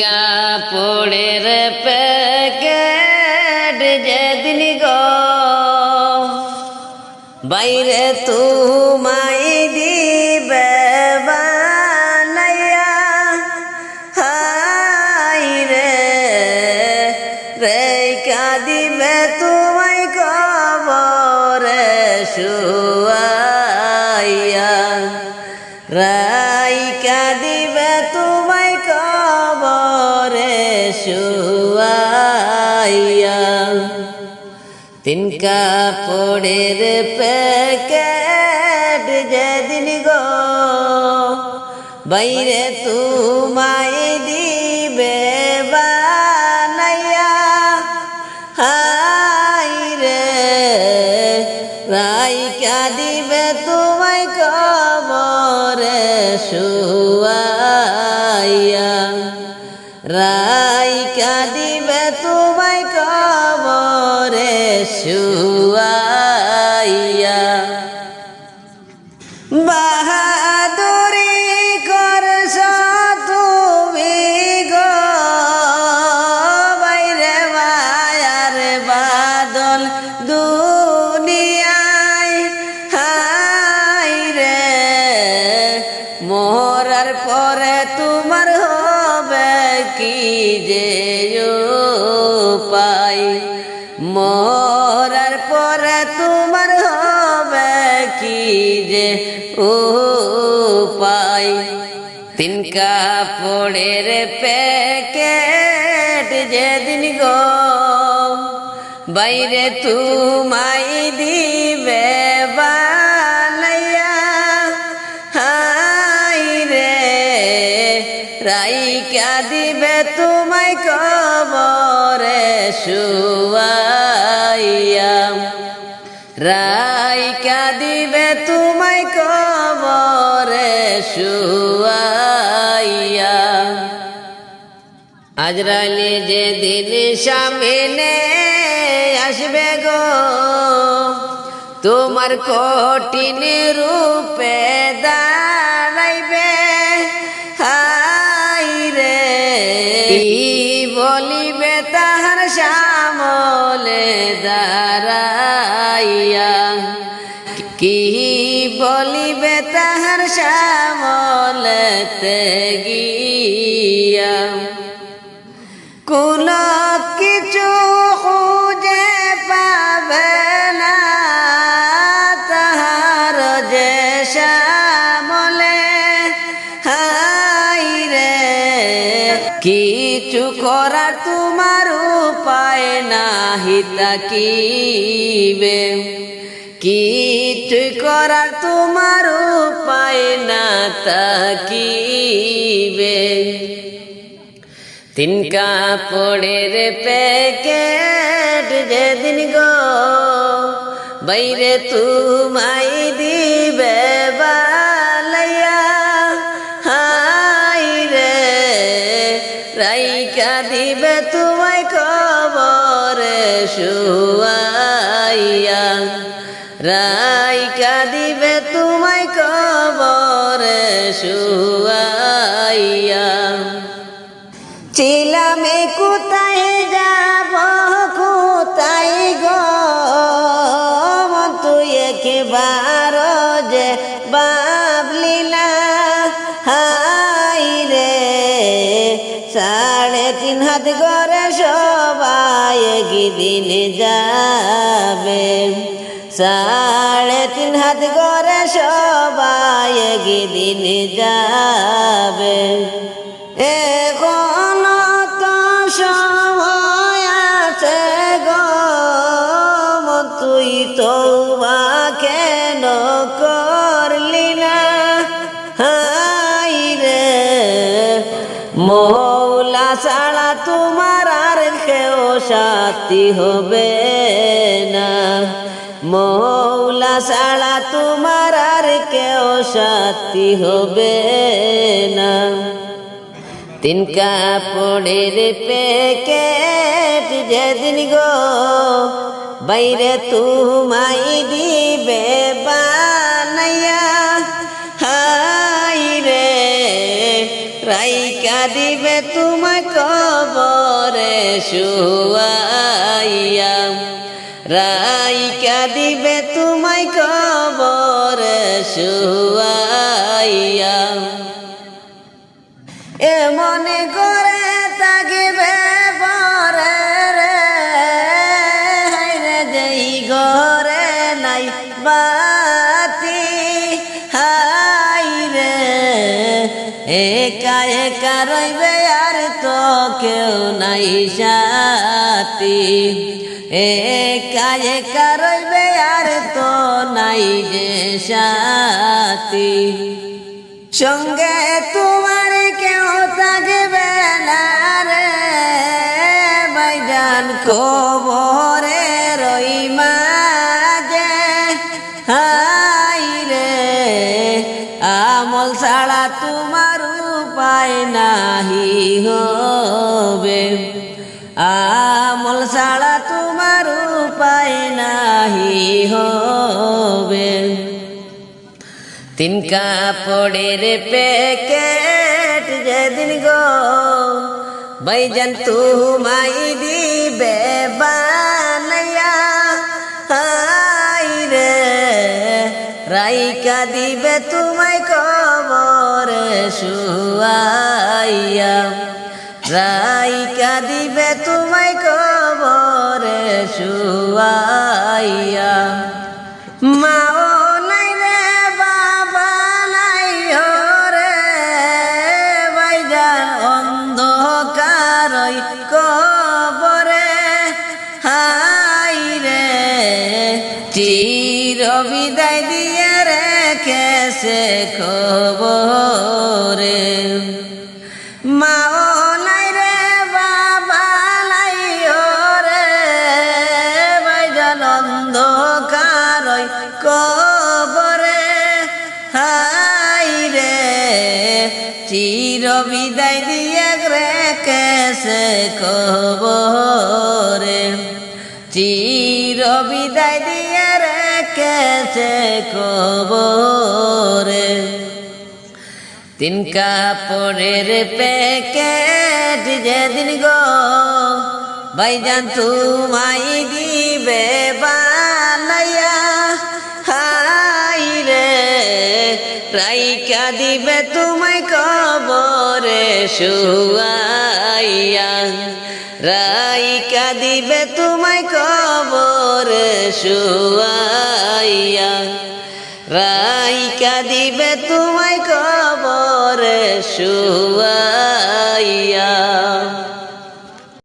কাপড়ের প্যাকেট যেদিন গো। বাইরে তুমাই দিবে বানাইয়া। রে রেখা দিবে তোমায় কবরে শুয়াইয়া শুয়াইয়া, তিন কাপড়ের প্যাকেট যেদিন গো, বাইরে তোমায় দিবে বানাইয়া। হাই রে, রাইকা দিবে তোমায় কবরে শুয়াইয়া রাইকা দিবে তোমায় কবরে শুয়াইয়া কি যে পাই মরার পরে তোমার হবে কি যে ও পাই প্যাকেট যেদিন গো, বাইরে তুমাই দিবে বানাইয়া রাইকা দিবে তোমায় কবরে শুয়াইয়া। রাইকা দিবে তোমায় কবরে শুয়াইয়া। আজরালি যে দিন সামনে আসবে গো, তোমার কঠিন রূপে দাঁড়াইবে বলিবে তাহার শ্যামলে দাঁড়াইয়া। কি বলিবে তাহার শ্যামলে গিয়া? কোন কিছু করা তোমার উপায় নাহি তাকিবে। কিছু করার তোমার উপায় না তাকিবে। তিন কাপড়ের প্যাকেট যেদিন গো, বাইরে তুমাই দিবে বালাইয়া দিবে তোমায় কবরে শুয়াইয়া রাইকা দিবে তোমায় কবরে শুয়াইয়া। চিলামে কোথায় যাব? হাত করে সবাই দিন যাবে। সাড়ে তিন হাত করে সবাই দিন যাবে। এখন তো আছে তুই কেন করলি না? মৌলা তোমার আর কেউ সাথী হবে না। মৌলা ছাড়া তোমার আর কেউ সাথী হবে না। তিন কাপড়ের প্যাকেট যেদিন গো বাইরে তুমাই দিবে বানাইয়া। রাইকা দিবে তোমায় কবরে শুয়াইয়া রাইকা দিবে তোমায় কবরে শুয়াইয়া এ মনে করে তাকিবে পরে রে হাইরে যেই ঘরে নাই বাতি হাইরে একা একা রইবে কেউ নাই সাথী একা একা রইবে আর তো নাই যে সাথী। সঙ্গে তোমার কেউ থাকবে না রে। বাইজান কবরে আমল ছাড়া তোমার উপায় নাহি হবে। তিন কাপড়ের প্যাকেট যেদিন গো, বাইজান তুমাই দিবে বানাইয়া হাই রে, রাইকা দিবে তোমায় কবরে শুয়াইয়া। রাইকা দিবে তোমায় কবরে শুয়াইয়া। মাও নাই রে, বাবা নাই রে বাইজান অন্ধকারই কবরে। হাই রে চির বিদায় দিয়ে রেখেছে খবরে। বিদায় দিয়ে রেখেছে কবরে। চির বিদায় দিয়ে রেখেছে কবরে। তিন কাপড়ের প্যাকেট যেদিন গো, ভাইজান তুমাই দিবে বানাইয়া রাইকা দিবে তোমায় কবরে শুয়াইয়া। রাইকা দিবে তোমায় কবরে শুয়াইয়া। রাইকা দিবে তোমায় কবরে শুয়াইয়া।